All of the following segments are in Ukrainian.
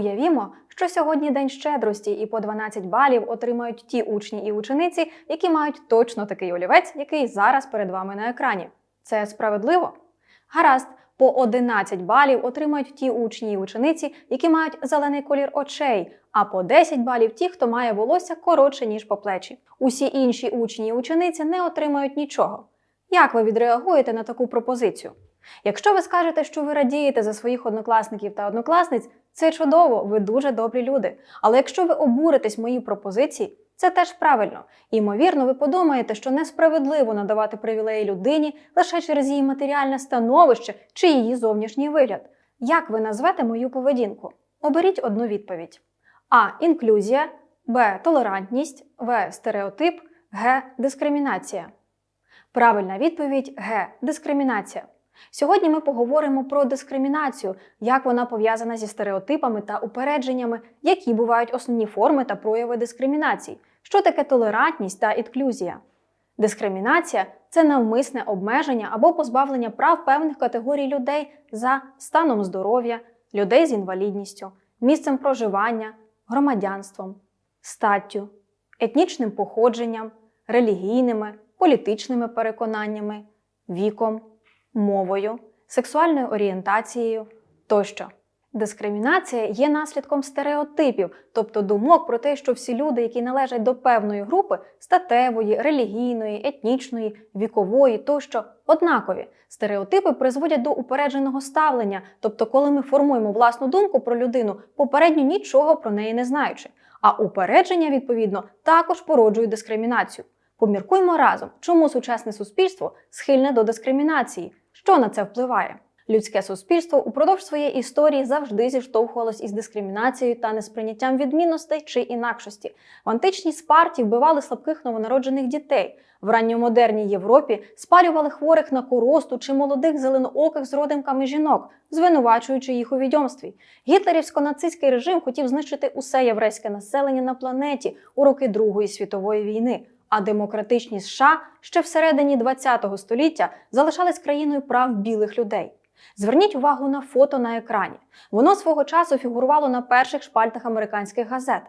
Уявімо, що сьогодні день щедрості, і по 12 балів отримають ті учні і учениці, які мають точно такий олівець, який зараз перед вами на екрані. Це справедливо? Гаразд, по 11 балів отримають ті учні і учениці, які мають зелений колір очей, а по 10 балів ті, хто має волосся коротше, ніж по плечі. Усі інші учні і учениці не отримають нічого. Як ви відреагуєте на таку пропозицію? Якщо ви скажете, що ви радієте за своїх однокласників та однокласниць, це чудово, ви дуже добрі люди. Але якщо ви обуритесь моїй пропозиції, це теж правильно. Ймовірно, ви подумаєте, що несправедливо надавати привілеї людині лише через її матеріальне становище чи її зовнішній вигляд. Як ви назвете мою поведінку? Оберіть одну відповідь: А. Інклюзія, Б. Толерантність, В. Стереотип, Г. Дискримінація. Правильна відповідь Г. Дискримінація. Сьогодні ми поговоримо про дискримінацію, як вона пов'язана зі стереотипами та упередженнями, які бувають основні форми та прояви дискримінації, що таке толерантність та інклюзія. Дискримінація це навмисне обмеження або позбавлення прав певних категорій людей за станом здоров'я, людей з інвалідністю, місцем проживання, громадянством, статтю, етнічним походженням, релігійними, політичними переконаннями, віком мовою, сексуальною орієнтацією тощо. Дискримінація є наслідком стереотипів, тобто думок про те, що всі люди, які належать до певної групи статевої, релігійної, етнічної, вікової тощо однакові. Стереотипи призводять до упередженого ставлення, тобто, коли ми формуємо власну думку про людину, попередньо нічого про неї не знаючи. А упередження, відповідно, також породжують дискримінацію. Поміркуймо разом, чому сучасне суспільство схильне до дискримінації, що на це впливає. Людське суспільство упродовж своєї історії завжди зіштовхувалось із дискримінацією та несприйняттям відмінностей чи інакшості. В античній Спарті вбивали слабких новонароджених дітей. В ранньомодерній Європі спалювали хворих на коросту чи молодих зеленооких з родимками жінок, звинувачуючи їх у відьомстві. Гітлерівсько-нацистський режим хотів знищити усе єврейське населення на планеті у роки Другої світової війни. А демократичні США ще всередині ХХ століття залишались країною прав білих людей. Зверніть увагу на фото на екрані. Воно свого часу фігурувало на перших шпальтах американських газет.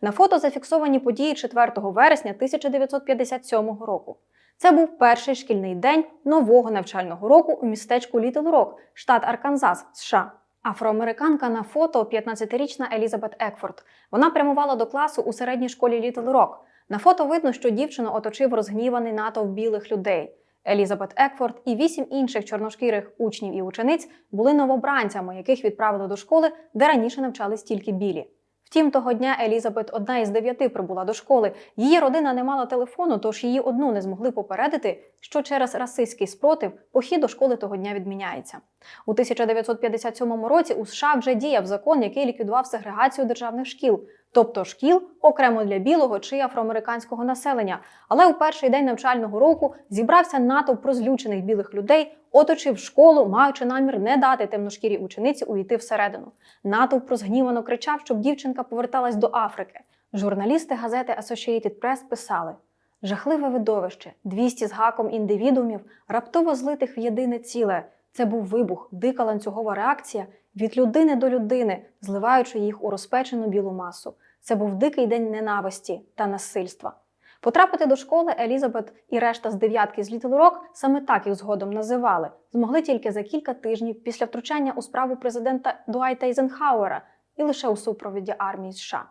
На фото зафіксовані події 4 вересня 1957 року. Це був перший шкільний день нового навчального року у містечку Літл Рок, штат Арканзас, США. Афроамериканка на фото 15-річна Елізабет Екфорд. Вона прямувала до класу у середній школі Літл Рок. На фото видно, що дівчину оточив розгніваний натовп білих людей. Елізабет Екфорд і вісім інших чорношкірих учнів і учениць були новобранцями, яких відправили до школи, де раніше навчались тільки білі. Втім, того дня Елізабет, одна із дев'яти, прибула до школи. Її родина не мала телефону, тож її одну не змогли попередити, що через расистський спротив похід до школи того дня відміняється. У 1957 році у США вже діяв закон, який ліквідував сегрегацію державних шкіл, тобто шкіл окремо для білого чи афроамериканського населення. Але у перший день навчального року зібрався натовп розлючених білих людей, оточив школу, маючи намір не дати темношкірій учениці увійти всередину. Натовп розгнівано кричав, щоб дівчинка поверталась до Африки. Журналісти газети Associated Press писали. Жахливе видовище, 200 з гаком індивідумів, раптово злитих в єдине ціле. Це був вибух, дика ланцюгова реакція від людини до людини, зливаючи їх у розпечену білу масу. Це був дикий день ненависті та насильства. Потрапити до школи Елізабет і решта з дев'ятки з Літл Рок, саме так їх згодом називали, змогли тільки за кілька тижнів після втручання у справу президента Дуайта Ейзенхауера і лише у супровіді армії США.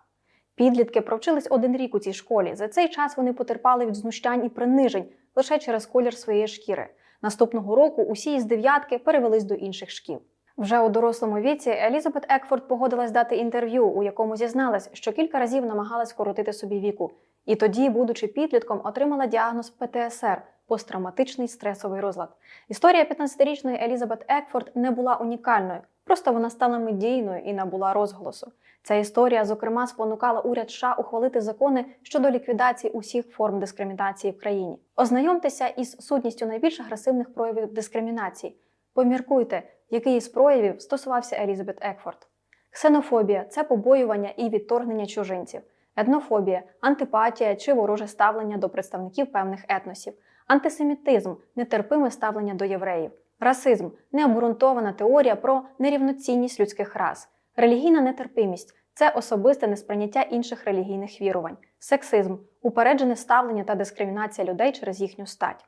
Підлітки провчились один рік у цій школі. За цей час вони потерпали від знущань і принижень лише через колір своєї шкіри. Наступного року усі із дев'ятки перевелись до інших шкіл. Вже у дорослому віці Елізабет Екфорд погодилась дати інтерв'ю, у якому зізналась, що кілька разів намагалась скоротити собі віку. І тоді, будучи підлітком, отримала діагноз ПТСР посттравматичний стресовий розлад. Історія 15-річної Елізабет Екфорд не була унікальною, просто вона стала медійною і набула розголосу. Ця історія, зокрема, спонукала уряд США ухвалити закони щодо ліквідації усіх форм дискримінації в країні. Ознайомтеся із сутністю найбільш агресивних проявів дискримінації. Поміркуйте, який із проявів стосувався Елізабет Екфорд. Ксенофобія це побоювання і відторгнення чужинців, етнофобія, антипатія чи вороже ставлення до представників певних етносів, антисемітизм, нетерпиме ставлення до євреїв, расизм необґрунтована теорія про нерівноцінність людських рас, релігійна нетерпимість це особисте несприйняття інших релігійних вірувань, сексизм, упереджене ставлення та дискримінація людей через їхню стать.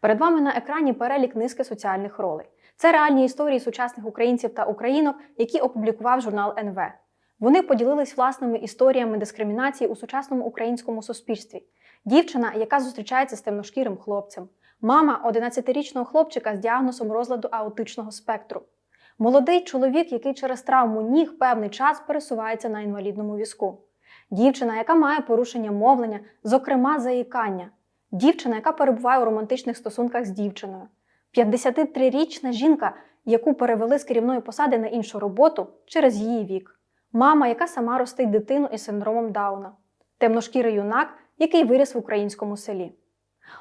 Перед вами на екрані перелік низки соціальних ролей. Це реальні історії сучасних українців та українок, які опублікував журнал НВ. Вони поділились власними історіями дискримінації у сучасному українському суспільстві. Дівчина, яка зустрічається з темношкірим хлопцем, мама 11-річного хлопчика з діагнозом розладу аутичного спектру, молодий чоловік, який через травму ніг певний час пересувається на інвалідному візку, дівчина, яка має порушення мовлення, зокрема заїкання, дівчина, яка перебуває у романтичних стосунках з дівчиною, 53-річна жінка, яку перевели з керівної посади на іншу роботу через її вік, мама, яка сама ростить дитину із синдромом Дауна, темношкірий юнак, який виріс в українському селі.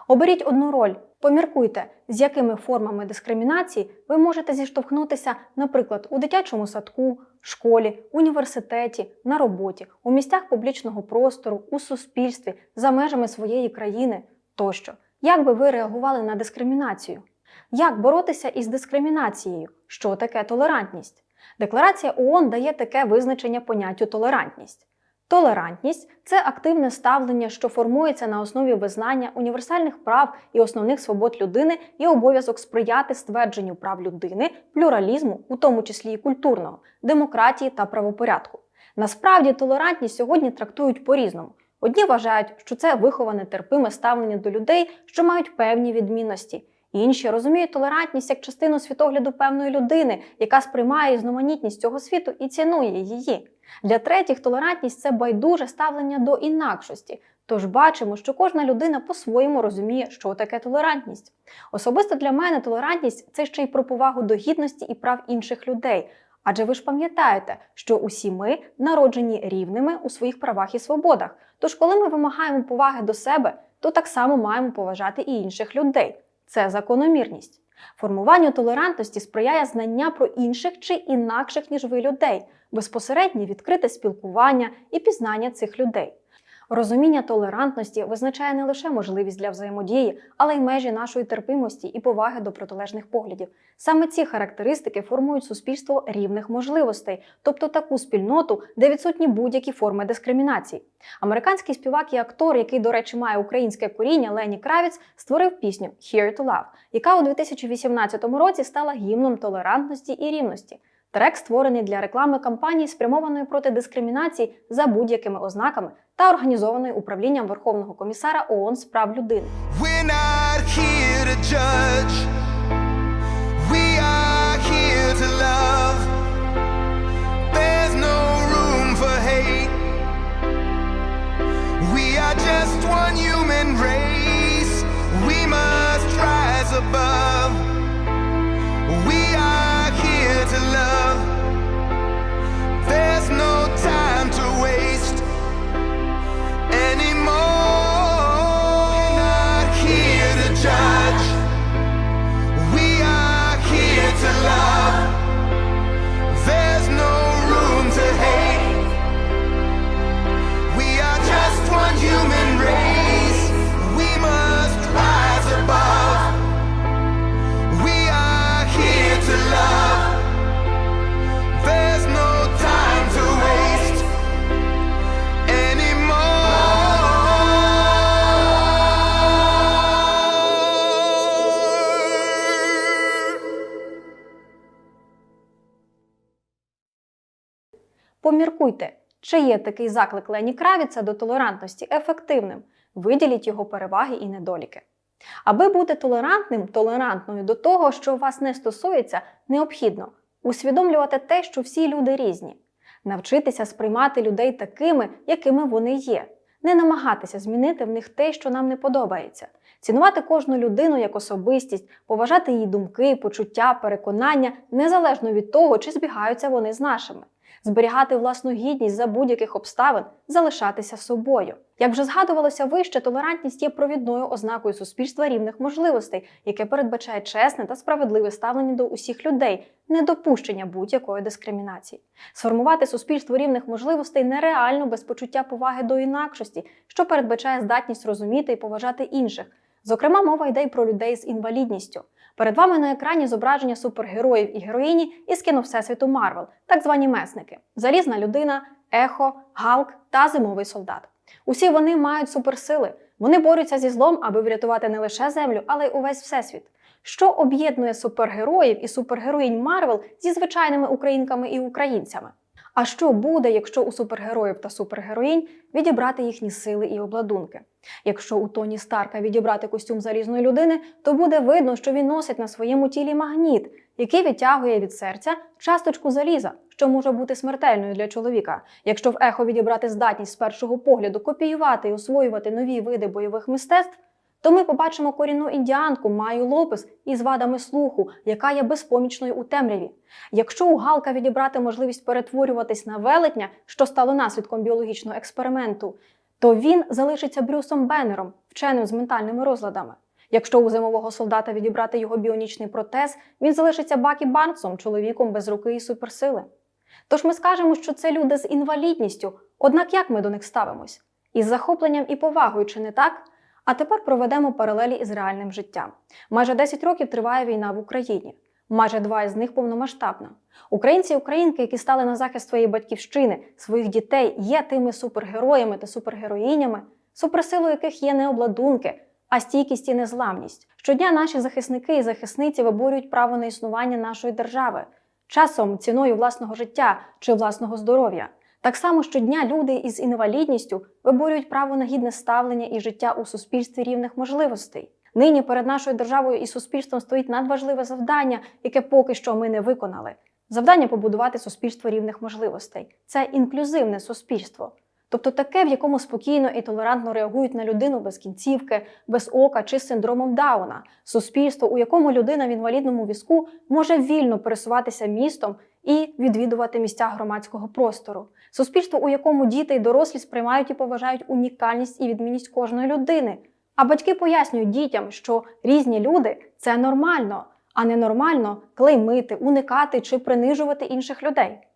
Оберіть одну роль, поміркуйте, з якими формами дискримінації ви можете зіштовхнутися, наприклад, у дитячому садку, школі, університеті, на роботі, у місцях публічного простору, у суспільстві, за межами своєї країни тощо. Як би ви реагували на дискримінацію? Як боротися із дискримінацією? Що таке толерантність? Декларація ООН дає таке визначення поняттю толерантність. Толерантність це активне ставлення, що формується на основі визнання універсальних прав і основних свобод людини і обов'язок сприяти ствердженню прав людини, плюралізму, у тому числі і культурного, демократії та правопорядку. Насправді толерантність сьогодні трактують по-різному. Одні вважають, що це виховане терпиме ставлення до людей, що мають певні відмінності. Інші розуміють толерантність як частину світогляду певної людини, яка сприймає різноманітність цього світу і цінує її. Для третіх толерантність це байдуже ставлення до інакшості. Тож бачимо, що кожна людина по-своєму розуміє, що таке толерантність. Особисто для мене толерантність це ще й про повагу до гідності і прав інших людей. Адже ви ж пам'ятаєте, що усі ми народжені рівними у своїх правах і свободах. Тож, коли ми вимагаємо поваги до себе, то так само маємо поважати і інших людей. Це закономірність. Формуванню толерантності сприяє знання про інших чи інакших, ніж ви людей, безпосереднє відкрите спілкування і пізнання цих людей. Розуміння толерантності визначає не лише можливість для взаємодії, але й межі нашої терпимості і поваги до протилежних поглядів. Саме ці характеристики формують суспільство рівних можливостей, тобто таку спільноту, де відсутні будь-які форми дискримінації. Американський співак і актор, який, до речі, має українське коріння Лені Кравіц, створив пісню «Here to Love», яка у 2018 році стала гімном толерантності і рівності. Трек створений для реклами кампанії, спрямованої проти дискримінації за будь-якими ознаками та організованої управлінням Верховного комісара ООН з прав людини. Just one human race. We must rise above. Поміркуйте, чи є такий заклик Лені Кравіца до толерантності ефективним. Виділіть його переваги і недоліки. Аби бути толерантним, толерантною до того, що вас не стосується, необхідно усвідомлювати те, що всі люди різні, навчитися сприймати людей такими, якими вони є, не намагатися змінити в них те, що нам не подобається, цінувати кожну людину як особистість, поважати її думки, почуття, переконання, незалежно від того, чи збігаються вони з нашими. Зберігати власну гідність за будь-яких обставин, залишатися собою. Як вже згадувалося вище, толерантність є провідною ознакою суспільства рівних можливостей, яке передбачає чесне та справедливе ставлення до усіх людей, недопущення будь-якої дискримінації. Сформувати суспільство рівних можливостей нереально без почуття поваги до інакшості, що передбачає здатність розуміти і поважати інших. Зокрема, мова йде й про людей з інвалідністю. Перед вами на екрані зображення супергероїв і героїні із кіно Всесвіту Марвел, так звані месники: Залізна людина, Ехо, Галк та Зимовий солдат. Усі вони мають суперсили. Вони борються зі злом, аби врятувати не лише землю, але й увесь всесвіт. Що об'єднує супергероїв і супергероїнь Марвел зі звичайними українками і українцями? А що буде, якщо у супергероїв та супергероїнь відібрати їхні сили і обладунки? Якщо у Тоні Старка відібрати костюм залізної людини, то буде видно, що він носить на своєму тілі магніт, який відтягує від серця часточку заліза, що може бути смертельною для чоловіка. Якщо в ехо відібрати здатність з першого погляду копіювати і освоювати нові види бойових мистецтв, то ми побачимо корінну індіанку Маю Лопес із вадами слуху, яка є безпомічною у темряві. Якщо у Галка відібрати можливість перетворюватись на велетня, що стало наслідком біологічного експерименту, то він залишиться Брюсом Беннером, вченим з ментальними розладами. Якщо у зимового солдата відібрати його біонічний протез, він залишиться Бакі Барнсом, чоловіком без руки і суперсили. Тож ми скажемо, що це люди з інвалідністю, однак як ми до них ставимось? Із захопленням і повагою, чи не так? А тепер проведемо паралелі із реальним життям. Майже 10 років триває війна в Україні. Майже два із них повномасштабна. Українці і українки, які стали на захист своєї батьківщини, своїх дітей, є тими супергероями та супергероїнями, суперсилою яких є не обладунки, а стійкість і незламність. Щодня наші захисники і захисниці виборюють право на існування нашої держави, часом ціною власного життя чи власного здоров'я. Так само щодня люди із інвалідністю виборюють право на гідне ставлення і життя у суспільстві рівних можливостей. Нині перед нашою державою і суспільством стоїть надважливе завдання, яке поки що ми не виконали. Завдання побудувати суспільство рівних можливостей. Це інклюзивне суспільство. Тобто таке, в якому спокійно і толерантно реагують на людину без кінцівки, без ока чи з синдромом Дауна, суспільство, у якому людина в інвалідному візку може вільно пересуватися містом і відвідувати місця громадського простору, суспільство, у якому діти й дорослі сприймають і поважають унікальність і відмінність кожної людини. А батьки пояснюють дітям, що різні люди це нормально, а не нормально клеймити, уникати чи принижувати інших людей.